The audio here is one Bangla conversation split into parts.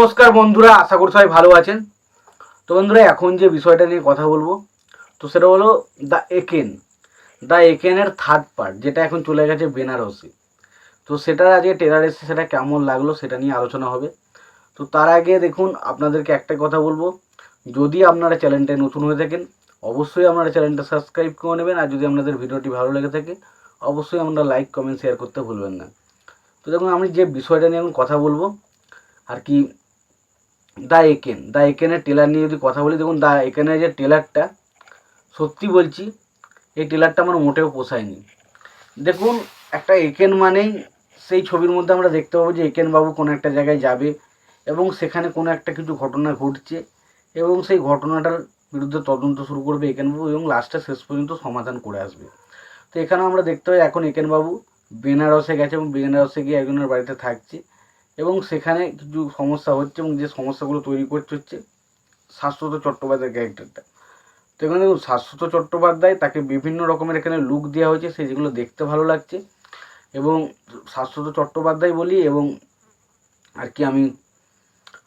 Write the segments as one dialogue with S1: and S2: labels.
S1: নমস্কার বন্ধুরা, আশা করি সবাই ভালো আছেন। তো বন্ধুরা, এখন যে বিষয়টা নিয়ে কথা বলব, তো সেটা হলো দ্য একেন। দ্য একেনের থার্ড পার্ট যেটা এখন চলে গেছে বেনারসি। তো সেটার আজকে টেলার এসে সেটা কেমন লাগল সেটা নিয়ে আলোচনা হবে। তো তার আগে দেখুন, আপনাদেরকে একটা কথা বলব। যদি আপনারা চ্যানেলটায় নতুন হয়ে থাকেন, অবশ্যই আপনারা চ্যানেলটা সাবস্ক্রাইব করে নেবেন। আর যদি আপনাদের ভিডিওটি ভালো লেগে থাকে, অবশ্যই আপনারা লাইক কমেন্ট শেয়ার করতে ভুলবেন না। তো দেখুন, আমি যে বিষয়টা নিয়ে এখন কথা বলব, আর কি দ্য একেন দ্য একেনের টেলার নিয়ে যদি কথা বলি, দেখুন দ্য একেনের যে টেলারটা সত্যি বলছি, এই টেলারটা আমার মোটেও পোষায়নি। দেখুন, একটা একেন মানেই সেই ছবির মধ্যে আমরা দেখতে পাবো যে একেন বাবু কোনো একটা জায়গায় যাবে এবং সেখানে কোনো একটা কিছু ঘটনা ঘটছে এবং সেই ঘটনাটার বিরুদ্ধে তদন্ত শুরু করবে একেন বাবু এবং লাস্টে শেষ পর্যন্ত সমাধান করে আসবে। তো এখানে আমরা দেখতে পাই এখন একেন বাবু বেনারসে গেছে এবং বেনারসে গিয়ে একজনের বাড়িতে থাকছে। এবং সেখানে কিছু সমস্যা হচ্ছে এবং যে সমস্যাগুলো তৈরি করতে হচ্ছে শাশ্বত চট্টোপাধ্যায়ের ক্যারেক্টারটা তো এখানে দেখুন, শাশ্বত চট্টোপাধ্যায় তাকে বিভিন্ন রকমের এখানে লুক দেওয়া হয়েছে, সেই যেগুলো দেখতে ভালো লাগছে। এবং শাশ্বত চট্টোপাধ্যায় বলি এবং আর কি আমি,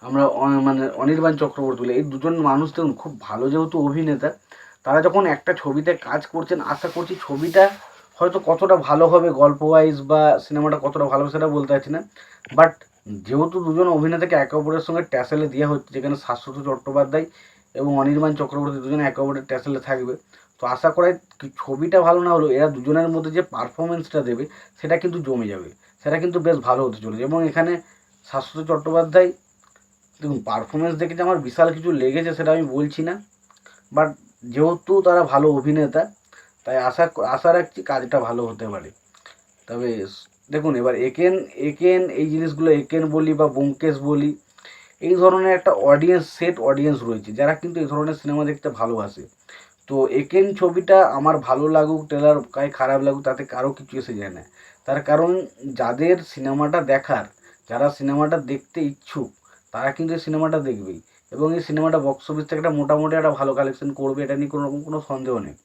S1: আমরা মানে অনির্বাণ চক্রবর্তী বলি, এই দুজন মানুষ দেখুন, খুব ভালো যেহেতু অভিনেতা, তারা যখন একটা ছবিতে কাজ করছেন, আশা করছি ছবিটা হয়তো কতটা ভালো হবে গল্প ওয়াইজ বা সিনেমাটা কতটা ভালো সেটা বলতে পারছি না। বাট যেহেতু দুজন অভিনেতাকে একে অপরের সঙ্গে ট্যাসেলে দেওয়া হচ্ছে, যেখানে শাশ্বত চট্টোপাধ্যায় এবং অনির্বাণ চক্রবর্তী দুজনে একে অপরের ট্যাসেলে থাকবে। তো আশা করা কি ছবিটা ভালো না হলেও এরা দুজনের মধ্যে যে পারফরমেন্সটা দেবে, সেটা কিন্তু জমে যাবে। সেটা কিন্তু বেশ ভালো হতে চলেছে। এবং এখানে শাশ্বত চট্টোপাধ্যায়, দেখুন পারফরমেন্স দেখে যে আমার বিশাল কিছু লেগেছে সেটা আমি বলছি না বাট যেহেতু তারা ভালো অভিনেতা, তাই আশা আশা রাখছি কাজটা ভালো হতে পারে। তবে দেখুন, এবার একেন একেন, এই জিনিসগুলো একেন বলি বা ব্যোমকেশ বলি, এই ধরনের একটা অডিয়েন্স সেট অডিয়েন্স রয়েছে, যারা কিন্তু এই ধরনের সিনেমা দেখতে ভালোবাসে। তো একেন ছবিটা আমার ভালো লাগুক ট্রেলার গায়ে খারাপ লাগুক, তাতে কারও কিছু এসে যায় না। তার কারণ যাদের সিনেমাটা দেখার, যারা সিনেমাটা দেখতে ইচ্ছুক, তারা কিন্তু এই সিনেমাটা দেখবেই। এবং এই সিনেমাটা বক্স অফিস থেকে একটা মোটামুটি একটা ভালো কালেকশন করবে, এটা নিয়ে কোনো রকম কোনো সন্দেহ নেই।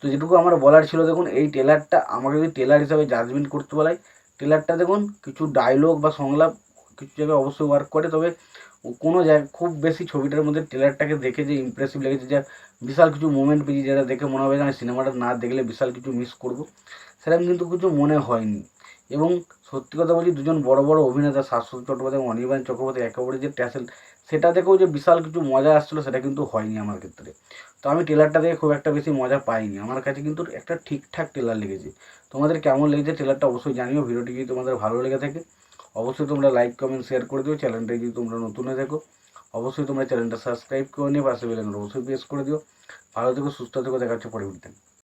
S1: তো যেটুকু আমার বলার ছিল, দেখুন, এই ট্রেলারটা আমাকে যদি ট্রেলার হিসাবে জাজমেন্ট করতে বলাই ট্রেলারটা দেখুন, কিছু ডায়লগ বা সংলাপ কিছু জায়গায় অবশ্যই ওয়ার্ক করে, তবে কোনো জায়গায় খুব বেশি ছবিটার মধ্যে ট্রেলারটাকে দেখে যে ইমপ্রেসিভ লেগেছে, যে বিশাল কিছু মুভমেন্ট পেয়েছি যেটা দেখে মনে হবে যে আমি সিনেমাটা না দেখলে বিশাল কিছু মিস করব। সেরকম কিন্তু কিছু মনে হয়নি। এবং সত্যি কথা বলছি, দুজন বড় বড় অভিনেতা, শাশ্বত চট্টোপাধ্যায় এবং অনির্বাণ চক্রবর্তী, একেবারে যে ট্যাসেল, সেটা দেখেও যে বিশাল কিছু মজা আসছিল, সেটা কিন্তু হয়নি আমার ক্ষেত্রে। তো আমি ট্রেলারটা দেখে খুব একটা বেশি মজা পাইনি। আমার কাছে কিন্তু একটা ঠিকঠাক ট্রেলার লেগেছে। তোমাদের কেমন লেগেছে ট্রেলারটা অবশ্যই জানিও। ভিডিওটি যদি তোমাদের ভালো লেগে থাকে, অবশ্যই তোমরা লাইক কমেন্ট শেয়ার করে দিও। চ্যানেলটা যদি তোমরা নতুন হয়ে থাকো, অবশ্যই তোমরা চ্যানেলটা সাবস্ক্রাইব করে নিয়ে পাশে বেলান অবশ্যই প্রেস করে দিও। ভালো থেকো, সুস্থ থেকো। দেখা হচ্ছে পরবর্তী